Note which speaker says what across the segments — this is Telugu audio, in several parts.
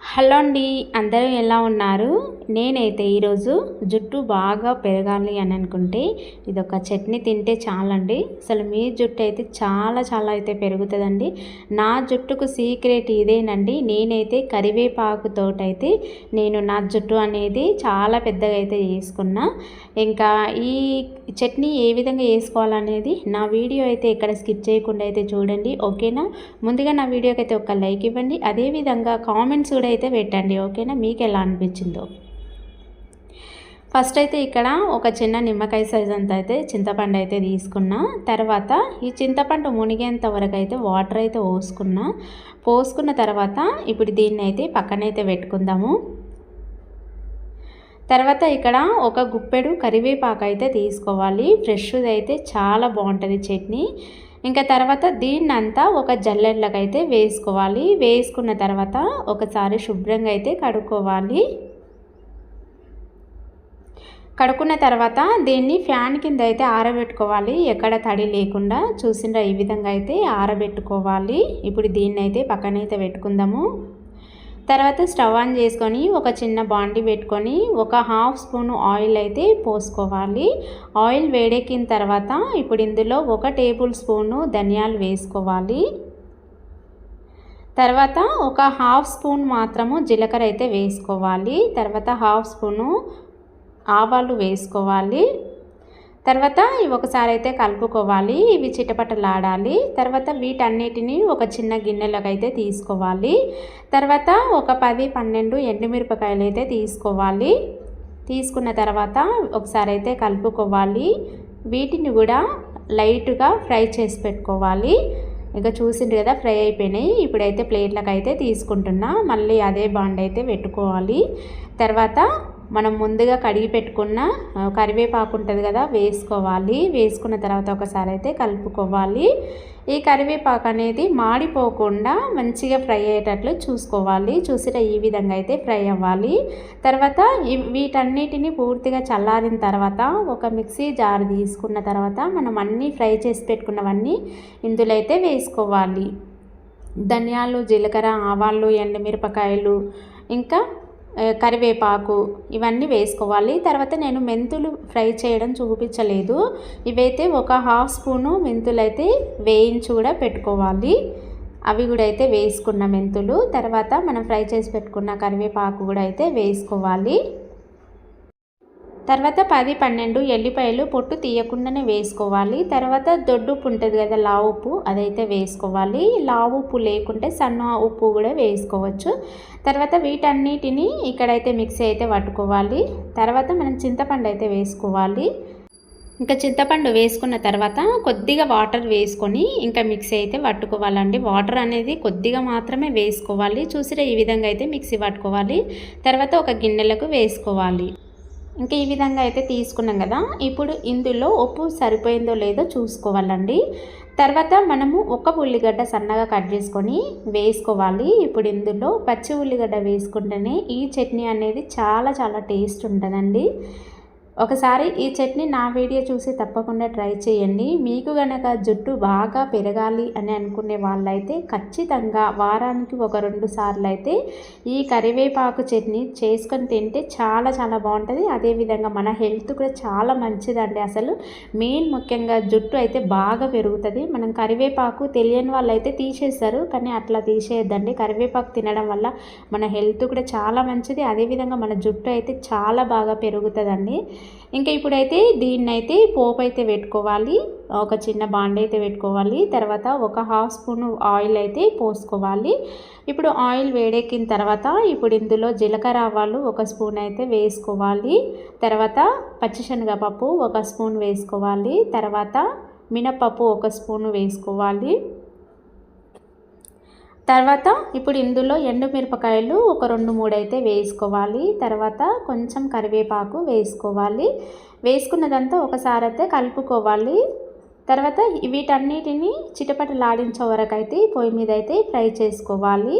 Speaker 1: హలో అండి అందరూ ఎలా ఉన్నారు? నేనైతే ఈరోజు జుట్టు బాగా పెరగాలి అని అనుకుంటే ఇది ఒక చట్నీ తింటే చాలండి. అసలు మీ జుట్టు అయితే చాలా చాలా అయితే పెరుగుతుందండి. నా జుట్టుకు సీక్రెట్ ఇదేనండి నేనైతే కరివేపాకుతోటైతే నేను నా జుట్టు అనేది చాలా పెద్దగా అయితే చేసుకున్నా. ఇంకా ఈ చట్నీ ఏ విధంగా వేసుకోవాలనేది నా వీడియో అయితే ఇక్కడ స్కిప్ చేయకుండా అయితే చూడండి ఓకేనా? ముందుగా నా వీడియోకి అయితే ఒక లైక్ ఇవ్వండి అదేవిధంగా కామెంట్స్ కూడా అయితే పెట్టండి ఓకేనా? మీకు ఎలా అనిపించిందో. ఫస్ట్ అయితే ఇక్కడ ఒక చిన్న నిమ్మకాయ సైజ్ అంత అయితే చింతపండు అయితే తీసుకున్నా. తర్వాత ఈ చింతపండు మునిగేంత వరకు అయితే వాటర్ అయితే పోసుకున్నా. పోసుకున్న తర్వాత ఇప్పుడు దీన్ని అయితే పక్కనైతే పెట్టుకుందాము. తర్వాత ఇక్కడ ఒక గుప్పెడు కరివేపాకు అయితే తీసుకోవాలి. ఫ్రెష్ది అయితే చాలా బాగుంటుంది చట్నీ. ఇంకా తర్వాత దీన్నంతా ఒక జల్లెళ్ళకైతే వేసుకోవాలి. వేసుకున్న తర్వాత ఒకసారి శుభ్రంగా అయితే కడుక్కోవాలి. కడుక్కున్న తర్వాత దీన్ని ఫ్యాన్ కింద అయితే ఆరబెట్టుకోవాలి. ఎక్కడ తడి లేకుండా చూసిండ్రా ఈ విధంగా అయితే ఆరబెట్టుకోవాలి. ఇప్పుడు దీన్ని అయితే పక్కనైతే పెట్టుకుందాము. తర్వాత స్టవ్ ఆన్ చేసుకొని ఒక చిన్న బాండి పెట్టుకొని ఒక హాఫ్ స్పూన్ ఆయిల్ అయితే పోసుకోవాలి. ఆయిల్ వేడెక్కిన తర్వాత ఇప్పుడు ఇందులో ఒక టేబుల్ స్పూను ధనియాలు వేసుకోవాలి. తర్వాత ఒక హాఫ్ స్పూన్ మాత్రము జీలకర్ర అయితే వేసుకోవాలి. తర్వాత హాఫ్ స్పూను ఆవాలు వేసుకోవాలి. తర్వాత ఇవి ఒకసారి అయితే కలుపుకోవాలి. ఇవి చిటపటలాడాలి. తర్వాత వీటన్నిటిని ఒక చిన్న గిన్నెలకు అయితే తీసుకోవాలి. తర్వాత ఒక పది పన్నెండు ఎండుమిరపకాయలు అయితే తీసుకోవాలి. తీసుకున్న తర్వాత ఒకసారి అయితే కలుపుకోవాలి. వీటిని కూడా లైట్గా ఫ్రై చేసి పెట్టుకోవాలి. ఇంకా చూసిండ్రు కదా ఫ్రై అయిపోయినాయి. ఇప్పుడైతే ప్లేట్లకు అయితే తీసుకుంటున్నా. మళ్ళీ అదే బాండ్ అయితే పెట్టుకోవాలి. తర్వాత మనం ముందుగా కడిగి పెట్టుకున్న కరివేపాకు ఉంటుంది కదా వేసుకోవాలి. వేసుకున్న తర్వాత ఒకసారి అయితే కలుపుకోవాలి. ఈ కరివేపాకు అనేది మాడిపోకుండా మంచిగా ఫ్రై అయ్యేటట్లు చూసుకోవాలి. చూసిట ఈ విధంగా అయితే ఫ్రై అవ్వాలి. తర్వాత వీటన్నిటిని పూర్తిగా చల్లారిన తర్వాత ఒక మిక్సీ జార్ తీసుకున్న తర్వాత మనం అన్నీ ఫ్రై చేసి పెట్టుకున్నవన్నీ ఇందులో అయితే వేసుకోవాలి. ధనియాలు జీలకర్ర ఆవాలు ఎండుమిరపకాయలు ఇంకా కరివేపాకు ఇవన్నీ వేసుకోవాలి. తర్వాత నేను మెంతులు ఫ్రై చేయడం చూపించలేదు. ఇవైతే ఒక హాఫ్ స్పూను మెంతులు అయితే వేయించి కూడా పెట్టుకోవాలి. అవి కూడా అయితే వేసుకున్న మెంతులు. తర్వాత మనం ఫ్రై చేసి పెట్టుకున్న కరివేపాకు కూడా అయితే వేసుకోవాలి. తర్వాత పది పన్నెండు ఎల్లిపాయలు పొట్టు తీయకుండానే వేసుకోవాలి. తర్వాత దొడ్డు ఉప్పు ఉంటుంది కదా లావు ఉప్పు అదైతే వేసుకోవాలి. లావు ఉప్పు లేకుంటే సన్న ఉప్పు కూడా వేసుకోవచ్చు. తర్వాత వీటన్నిటిని ఇక్కడైతే మిక్సీ అయితే పట్టుకోవాలి. తర్వాత మనం చింతపండు అయితే వేసుకోవాలి. ఇంకా చింతపండు వేసుకున్న తర్వాత కొద్దిగా వాటర్ వేసుకొని ఇంకా మిక్సీ అయితే పట్టుకోవాలండి. వాటర్ అనేది కొద్దిగా మాత్రమే వేసుకోవాలి. చూసిరా ఈ విధంగా అయితే మిక్సీ పట్టుకోవాలి. తర్వాత ఒక గిన్నెలకు వేసుకోవాలి. ఇంకా ఈ విధంగా అయితే తీసుకున్నాం కదా. ఇప్పుడు ఇందులో ఉప్పు సరిపోయిందో లేదో చూసుకోవాలండి. తర్వాత మనము ఒక ఉల్లిగడ్డ సన్నగా కట్ చేసుకొని వేసుకోవాలి. ఇప్పుడు ఇందులో పచ్చి ఉల్లిగడ్డ వేసుకుంటేనే ఈ చట్నీ అనేది చాలా చాలా టేస్ట్ ఉంటుందండి. ఒకసారి ఈ చట్నీ నా వీడియో చూసి తప్పకుండా ట్రై చేయండి. మీకు గనక జుట్టు బాగా పెరగాలి అని అనుకునే వాళ్ళైతే ఖచ్చితంగా వారానికి ఒక రెండు సార్లు అయితే ఈ కరివేపాకు చట్నీ చేసుకొని తింటే చాలా చాలా బాగుంటుంది. అదేవిధంగా మన హెల్త్ కూడా చాలా మంచిదండి అసలు. మెయిన్ ముఖ్యంగా జుట్టు అయితే బాగా పెరుగుతుంది. మనం కరివేపాకు తెలియని వాళ్ళు అయితే తీసేస్తారు కానీ అట్లా తీసేయద్దండి. కరివేపాకు తినడం వల్ల మన హెల్త్ కూడా చాలా మంచిది. అదేవిధంగా మన జుట్టు అయితే చాలా బాగా పెరుగుతుందండి. ఇంకా ఇప్పుడైతే దీన్ని అయితే పోపు అయితే పెట్టుకోవాలి ఒక చిన్న బాండ్ అయితే పెట్టుకోవాలి తర్వాత ఒక హాఫ్ స్పూన్ ఆయిల్ అయితే పోసుకోవాలి. ఇప్పుడు ఆయిల్ వేడెక్కిన తర్వాత ఇప్పుడు ఇందులో జీలకర్ర ఆవాలు ఒక స్పూన్ అయితే వేసుకోవాలి తర్వాత పచ్చిశనగపప్పు ఒక స్పూన్ వేసుకోవాలి తర్వాత మినపప్పు ఒక స్పూన్ వేసుకోవాలి. తర్వాత ఇప్పుడు ఇందులో ఎండుమిరపకాయలు ఒక రెండు మూడు అయితే వేసుకోవాలి. తర్వాత కొంచెం కరివేపాకు వేసుకోవాలి. వేసుకున్నదంతా ఒకసారి అయితే కలుపుకోవాలి. తర్వాత వీటన్నిటిని చిటపటలాడించే వరకు అయితే పొయ్యి మీద అయితే ఫ్రై చేసుకోవాలి.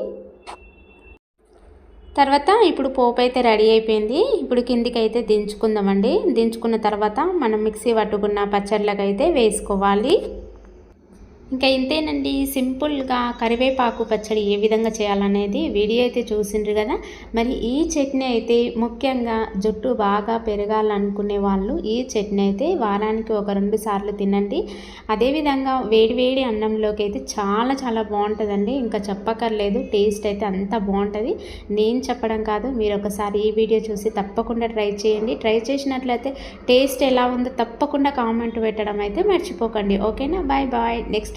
Speaker 1: తర్వాత ఇప్పుడు పోపు అయితే రెడీ అయిపోయింది. ఇప్పుడు కిందికి అయితే దించుకుందామండి. దించుకున్న తర్వాత మనం మిక్సీ పట్టుకున్న పచ్చళ్ళకైతే వేసుకోవాలి. ఇంకా ఇంతేనండి సింపుల్గా కరివేపాకు పచ్చడి ఏ విధంగా చేయాలనేది వీడియో అయితే చూసిండ్రు కదా. మరి ఈ చట్నీ అయితే ముఖ్యంగా జుట్టు బాగా పెరగాలనుకునే వాళ్ళు ఈ చట్నీ అయితే వారానికి ఒక రెండు సార్లు తినండి. అదేవిధంగా వేడివేడి అన్నంలోకి అయితే చాలా చాలా బాగుంటుందండి. ఇంకా చెప్పక్కర్లేదు టేస్ట్ అయితే అంత బాగుంటుంది. నేను చెప్పడం కాదు మీరు ఒకసారి ఈ వీడియో చూసి తప్పకుండా ట్రై చేయండి. ట్రై చేసినట్లయితే టేస్ట్ ఎలా ఉందో తప్పకుండా కామెంట్ పెట్టడం అయితే మర్చిపోకండి. ఓకేనా? Bye bye. నెక్స్ట్